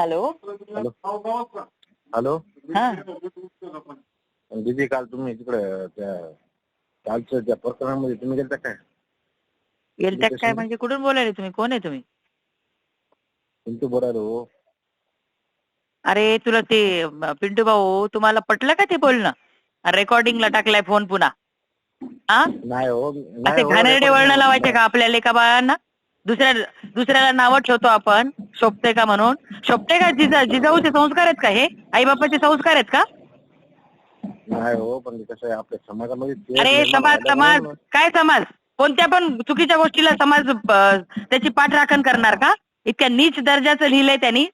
Hello. Hello. Hello. हा. दीदी काल तुम्ही तिकडे त्या कालच्या त्या प्रकरणामध्ये तुम्ही गेलता काय? गेलत्या काय? म्हणजे कुठून बोलायले तुम्ही? कोण आहे तुम्ही? पिंटू बोरालो हो अरे तुला ते पिंटू भाऊ तुम्हाला पटलं का ते बोलणं? रेकॉर्डिंगला टाकलाय फोन पुन्हा. हा? नाही हो असे हो, घाणेरडे वळण. लावायचे का आपल्या लेखा बाळांना दुसऱ्या दुसऱ्याला नावं ठेवतो आपण. शोभते का म्हणून. शोभते का जिजा जिजाऊचे संस्कार आहेत का हे? आई बापाचे संस्कार आहेत का? नाही हो पण कसं आहे आपल्या समाजामध्ये ते अरे निर्माण समाज समाज. काय समाज? कोणत्या पण चुकीच्या गोष्टीला समाज अं, त्याची पाठराखण करणार का? इतक्या नीच दर्जाचं लिहिलंय त्यांनी.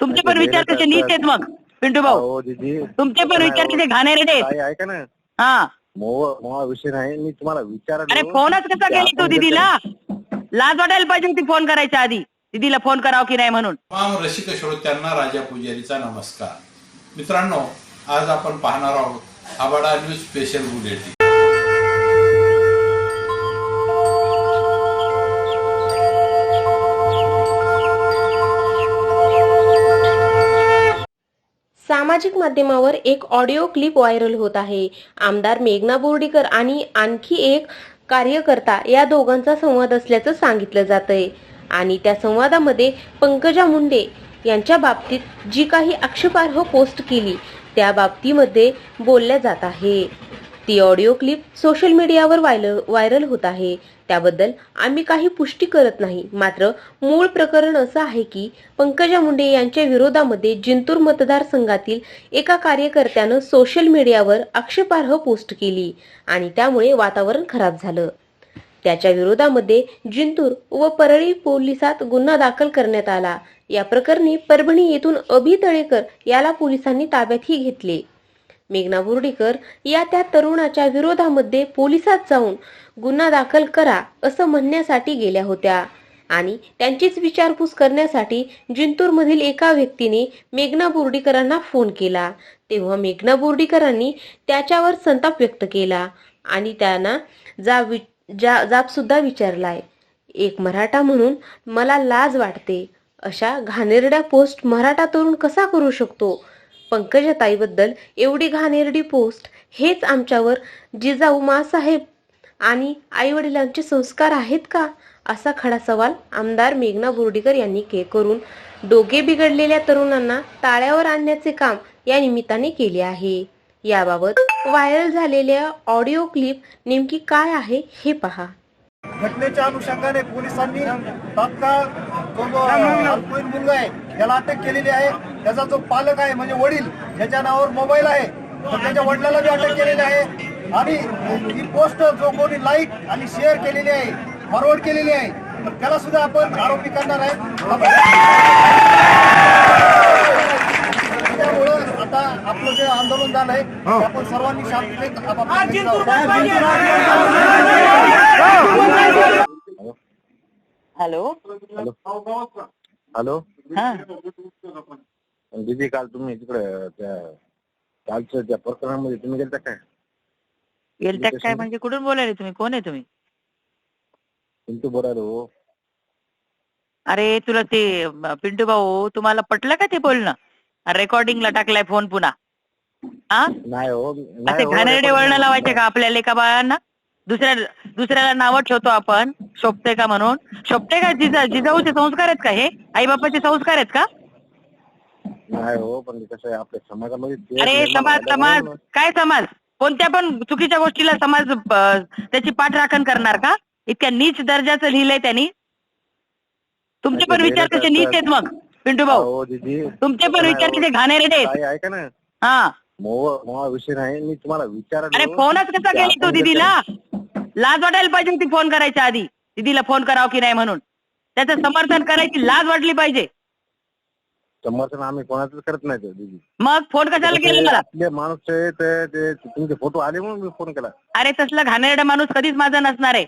तुमचे पण विचार कसे नीच आहेत मग पिंटू भाऊ? हो दीदी तुमचे पण विचार. कसे घाणेरडे आहेत? काय ऐका ना. हा. मोह मोहा विषय नाही मी तुम्हाला विचारलो. अरे फोनच कसा केली तू दीदीला? लाज वाटायला पाहिजे होती फोन करायच्या आधी. दीदीला फोन करावं की नाही म्हणून. तमाम रसिक श्रोत्यांना राजा पुजारीचा नमस्कार. मित्रांनो आज आपण पाहणार आहोत आबाडा न्यूज स्पेशल बुलेटिन. सामाजिक माध्यमावर एक ऑडिओ क्लिप व्हायरल होत आहे. आमदार मेघना बोर्डीकर आणि आणखी एक कार्यकर्ता या दोघांचा संवाद असल्याचं सांगितलं जातंय. आणि त्या संवादामध्ये पंकजा मुंडे यांच्या बाबतीत जी काही आक्षेपार्ह पोस्ट केली त्या बाबतीमध्ये बोलल्या जात आहे. ती ऑडिओ क्लिप सोशल मीडियावर व्हायरल व्हायरल होत आहे. त्याबद्दल आम्ही काही पुष्टी करत नाही. मात्र मूळ प्रकरण असं आहे की पंकजा मुंडे यांच्या विरोधामध्ये जिंतूर मतदारसंघातील एका कार्यकर्त्यानं सोशल मीडियावर आक्षेपार्ह पोस्ट केली आणि त्यामुळे वातावरण खराब झालं. त्याच्या विरोधामध्ये जिंतूर व परळी पोलिसात गुन्हा दाखल करण्यात आला. या प्रकरणी परभणी येथून अभि तळेकर याला पोलिसांनी ताब्यातही घेतले. मेघना बोर्डीकर या त्या तरुणाच्या विरोधामध्ये पोलिसात जाऊन गुन्हा दाखल करा असं म्हणण्यासाठी गेल्या होत्या. आणि त्यांचीच विचारपूस करण्यासाठी जिंतूरमधील एका व्यक्तीने मेघना बोर्डीकरांना फोन केला. तेव्हा मेघना बोर्डीकरांनी त्याच्यावर संताप व्यक्त केला आणि त्यांना जा वि जा जाब सुद्धा विचारलाय. एक मराठा म्हणून मला लाज वाटते. अशा घाणेरड्या पोस्ट मराठा तरुण कसा करू शकतो? पंकजताईबद्दल एवढी घाणेरडी पोस्ट हेच आमच्यावर जिजाऊ मासाहेब आणि आईवडिलांचे संस्कार आहेत का? असा खडा सवाल आमदार मेघना बोर्डीकर यांनी के करून डोके बिघडलेल्या तरुणांना ताळ्यावर आणण्याचे काम या निमित्ताने केले आहे. याबाबत व्हायरल झालेल्या ऑडिओ क्लिप नेमकी काय आहे हे पहा. घटनेच्या अनुषंगाने पोलिसांनी तात्काळ मुलगा आहे याला अटक केलेली आहे. त्याचा जो पालक आहे म्हणजे वडील ज्याच्या नावावर मोबाईल आहे. तर त्याच्या वडिलाला बी अटक केलेली आहे. आणि ही पोस्ट जो कोणी लाईक आणि शेअर केलेली आहे फॉरवर्ड केलेली आहे तर त्याला सुद्धा आपण आरोपी करणार आहे. त्यामुळं आता आपलं जे आंदोलन झालं आहे ते आपण सर्वांनी शांततेत जाऊ. हॅलो. हॅलो. हॅलो. हा. दीदी काल तुम्ही तिकडे त्या कालच्या त्या प्रकरणामध्ये तुम्ही गेलता काय? गेलत्या काय? म्हणजे कुठून बोलायले तुम्ही? कोण आहे तुम्ही? पिंटू बोरालो हो. अरे तुला ते पिंटू भाऊ तुम्हाला पटलं का ते बोलणं? रेकॉर्डिंगला टाकलाय फोन पुन्हा. हा? नाही हो असे हो, घाणेरडे वळण. लावायचे का आपल्या लेखा बाळांना दुसऱ्या दुसऱ्याला नावं ठेवतो आपण. शोभते का म्हणून? शोभते का? जिजा जिजाऊचे संस्कार आहेत का हे? आई बापाचे संस्कार आहेत का? नाही हो पण कसं आहे आपल्या समाजामध्ये ते अरे निर्माण समाज समाज. काय समाज? कोणत्या पण चुकीच्या गोष्टीला समाज अं, त्याची पाठराखण करणार का? इतक्या नीच दर्जाचं लिहिलंय त्यांनी. तुमचे पण विचार कसे नीच आहेत मग पिंटू भाऊ हो दीदी तुमचे पण विचार. कसे घाणेरडे आहेत? काय ऐका ना. हा. मोह मोहा विषय नाही मी तुम्हाला विचारलो अरे फोनच कसा केली तू दीदीला? लाज वाटायला पाहिजे होती फोन करायच्या आधी. दीदीला फोन करावं की नाही म्हणून. त्याचं समर्थन करायची लाज वाटली पाहिजे. समर्थन आम्ही कोणाचंच करत नाही ते दीदी. मग फोन कशाला केला मला? आपले माणूस आहे ते ते तुमचे फोटो आले म्हणून मी फोन केला. अरे तसला घाणेरडा माणूस कधीच माझा नसणार आहे.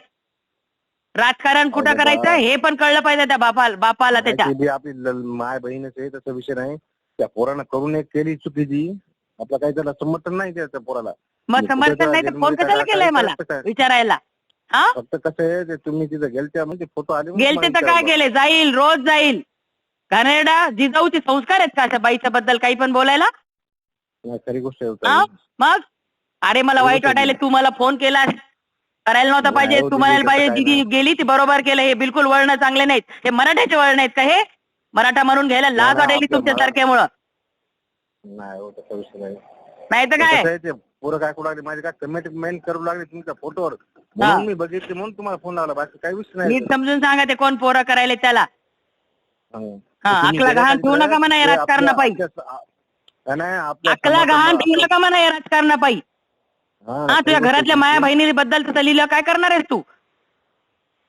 राजकारण कुठं अरे बा. करायचं हे पण कळलं पाहिजे त्या बापाला बापाला त्याच्या. ती बी आपली ल- माय बहीणच आहे तसा विषय नाही. त्या पोरानं करून एक केली चुकीची. आपलं काही त्याला समर्थन नाही त्या पोराला. मग कुठं समर्थन नाही तर फोन कशाला केलाय मला? विचारायला? हा? फक्त कसं आहे ते तुम्ही तिथं गेलत्या म्हणजे फोटो आले म्हणून गेलते तर तुम्हाला काय विचारलं. गेले? जाईल रोज जाईल. घाणेरडा जिजाऊचे संस्कार आहेत का अशा बाईच्या बद्दल काही पण बोलायला? नाही, खरी गोष्ट आहे हा? ताई. मग? अरे मला वाईट वाटायला तू मला फोन केला करायला नव्हता नाही पाहिजे हो, तू दीदी, म्हणायला तसं पाहिजे काय दिदी. गेली ती बरोबर केलं हे बिलकुल वळण चांगले नाहीत. हे मराठ्याचे वळण आहेत का हे? मराठा म्हणून घ्यायला लाज वाटायली आपलं तुमच्या मरा- सारख्यामुळं नाही हो तसा विषय नाही. नाही तर काय? कसं आहे ते पोरं काय करू लागले माझे काय कमेंट करू लागले तुमच्या फोटोवर म्हणून मी बघितले म्हणून तुम्हाला फोन लावला. बाकी काही विषय नाही. नीट समजून सांगा ते कोण पोरं करायले त्याला. हं. हा, तुम्ही अकला गेल्या घाण ठेवू नका म्हणा या ते राजकारणापायी. आपल्या- आपल्या- नाही आपल्या अकला समाजाला- गहाण ठेवू नका म्हणा या राजकारणापायी. हा, हा तुझ्या गोष्ट घरातल्या. माया बहिणी बद्दल तर लिहिलं काय करणार आहेस तू?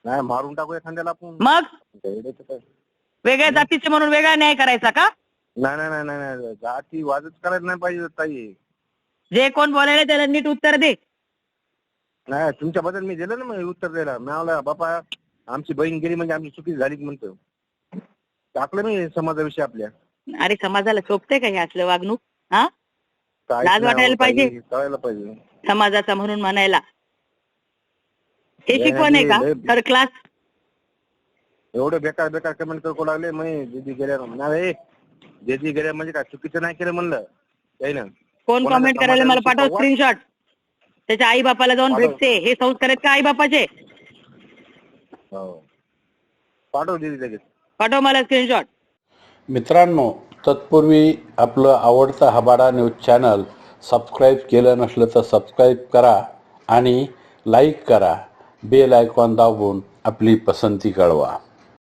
नाही मारून टाकू एखाद्याला आपण. मग? काय? वेगळ्या जातीचे म्हणून वेगळा न्याय करायचा का? नाही नाही नाही नाही नाही. जाती वाजच करायला नाही पाहिजे ताई. जे कोण बोलायला त्याला नीट उत्तर दे. नाही तुमच्याबद्दल मी दिलं ना मग उत्तर द्यायला. मी म्हणला बापा आमची बहीण गेली म्हणजे आमची चुकी झाली म्हणतो. टाकलं मी समाजाविषयी आपल्या. अरे समाजाला शोभते का हे असलं वागणूक? हा? काहीच लाज नाही वाटायला हो ताई, पाहिजे. कळायला पाहिजे. समाजाचा म्हणून म्हणायला. हे शिकवण आहे का? थर्ड क्लास एवढे बेकार बेकार कमेंट करू लागले मी दीदी गेल्या नाही दीदी गेल्या म्हणजे काय चुकीचं नाही केलं म्हणलं? काही ना कोण कमेंट करायला मला पाठव स्क्रीनशॉट त्याच्या आई बापाला जाऊन पाठव. भेटते. हे संस्कार आहेत का आई बापाचे हो. पाठव दीदी लगेच. पाठव मला स्क्रीनशॉट मित्रांनो तत्पूर्वी आपलं आवडतं हबाडा न्यूज चॅनल सबस्क्राईब केलं नसलं तर सबस्क्राईब करा आणि लाईक करा. बेल आयकॉन दाबून आपली पसंती कळवा.